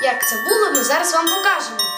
Як це було, ми зараз вам покажемо.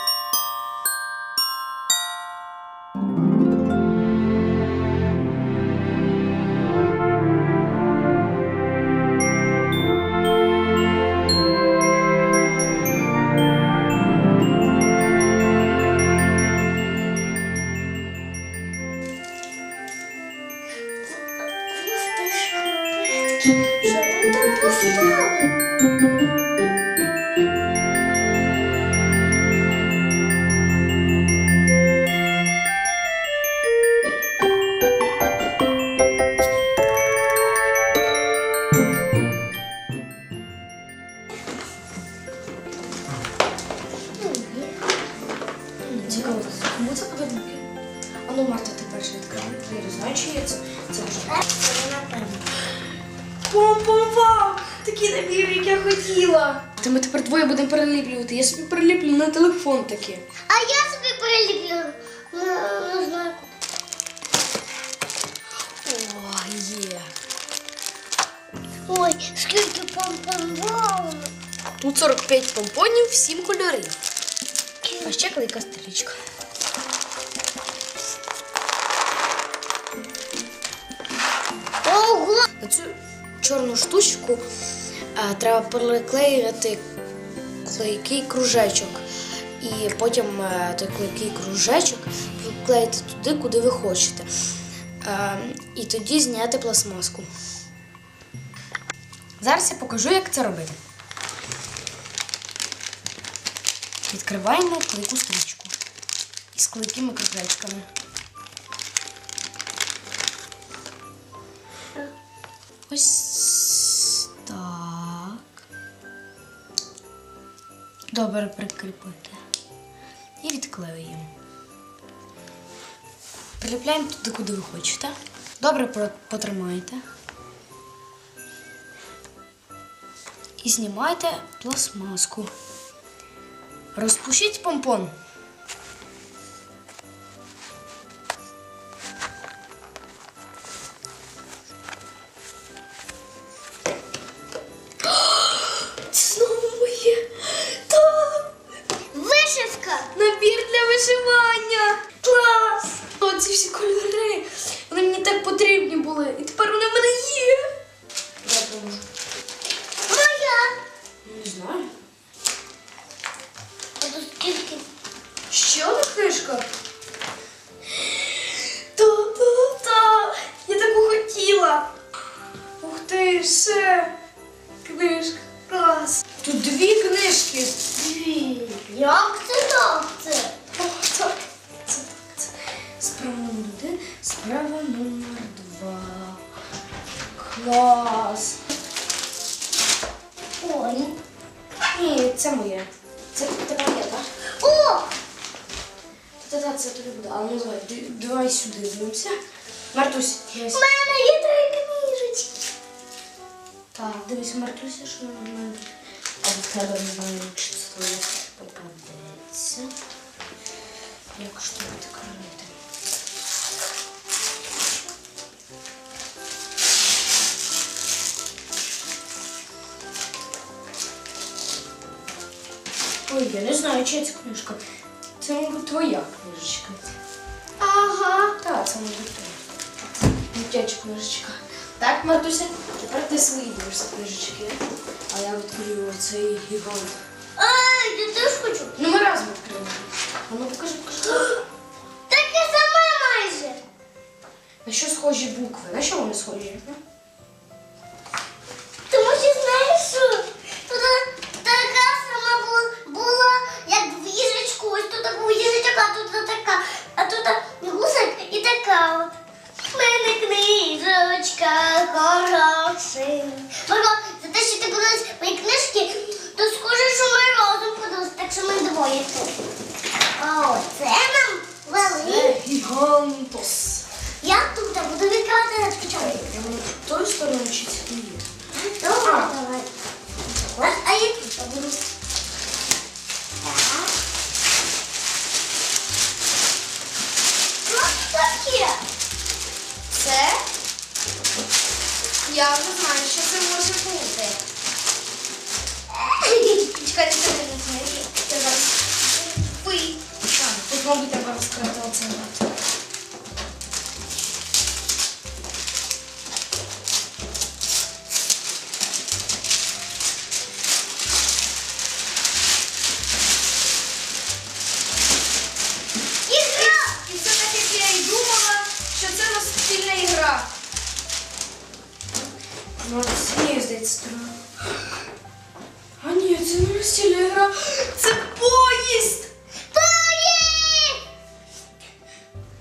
Цікаво, кому це подарунки? А ну, Марта, ти перша відкривай. Я не знаю, чи є це. Це вже. Це напевно. Пом-пом-пом! Такий набір, як я хотіла. Та ми тепер двоє будемо переліплювати. Я собі переліплю на телефон таке. А я собі переліплю. Ну, не знаю. О, є. Ой, скільки помпонів. Тут 45 помпонів, 7 кольорів. А ще клейка стрічка. Ого! Цю чорну штучку а, треба приклеїти клейкий кружечок. І потім е, той клейкий кружечок приклеїти туди, куди ви хочете. Е, і тоді зняти пластмаску. Зараз я покажу, як це робити. Відкриваємо клейку стрічку із клейкими кружечками. Ось так. Добре прикріпити. І відклеюємо. Приліпляємо туди, куди ви хочете. Добре потримайте. І знімайте пластмаску. Розпушіть помпон. Це знову моє. Так! Вишивка! Набір для вишивання! Клас! О, ці всі кольори. Вони мені так потрібні були. І тепер справа номер два. Клас. Ой. Ні, це моє. Це тебе є, так? О! Та-та-та, це тобі буде. А ну давай, давай сюди дивимося. Мартусь, У мене є три книжечки. Так, дивись, Мартуся, що вона в мене. А в тебе не знаю, чи це твоє попадеться. Як ж тобі так робити? Я не знаю, чия це книжка. Це, мабуть, твоя книжечка. Ага. Так, це мабуть твоя. Дитяча книжечка. Так, Мартуся, тепер ти свої дивишся книжечки. А я відкрию цей гігант. Ай, я теж хочу. Ну ми разом відкриємо. А ну покажи, покажи. Таке саме майже. На що схожі букви? На що вони схожі? Тут. О, це нам великий. Гігантос. Я тут буду відкривати спочатку. Тою стороною чи цією? Добре, давай. А, а я тут. Так. Що це таке? Це? Я вже знаю, що це може бути. Це не настільна. Це поїзд! Поїзд!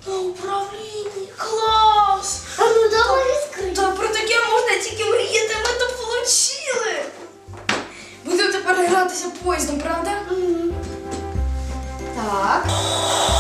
На управлінні. Клас! А ну давай відкрити. Та про таке можна тільки мріяти, ми то получили. Будемо тепер гратися поїздом, правда? Так.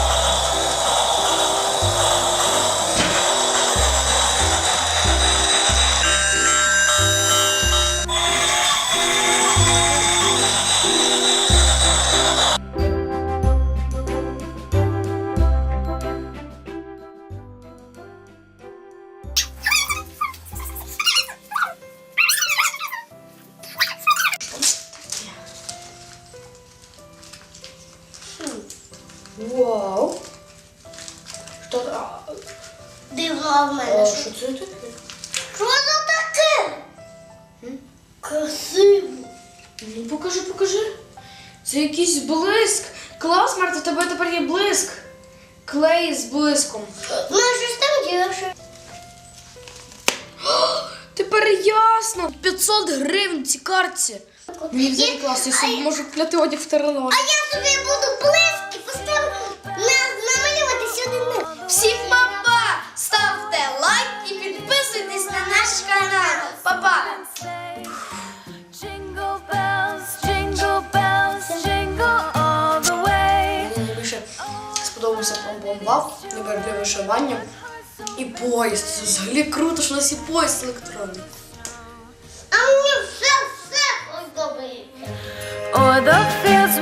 Красиво. Ну, покажи, покажи. Це якийсь блиск. Клас, Марта, у тебе тепер є блиск. Клей з блиском. Ну, що ж там? Тепер ясно. 500 гривень в цій картці. Мені взагалі класно, я собі можу купляти одяг в теренор. А я собі буду близькі поставити на, намалювати сюди. Всім папа! Ставте лайк і підписуйтесь на наш канал. Папа! Помбомбав, для вишивання. І поїзд. Це взагалі круто, що у нас є поїзд електронний. А мені все, все подобається. O'er the fields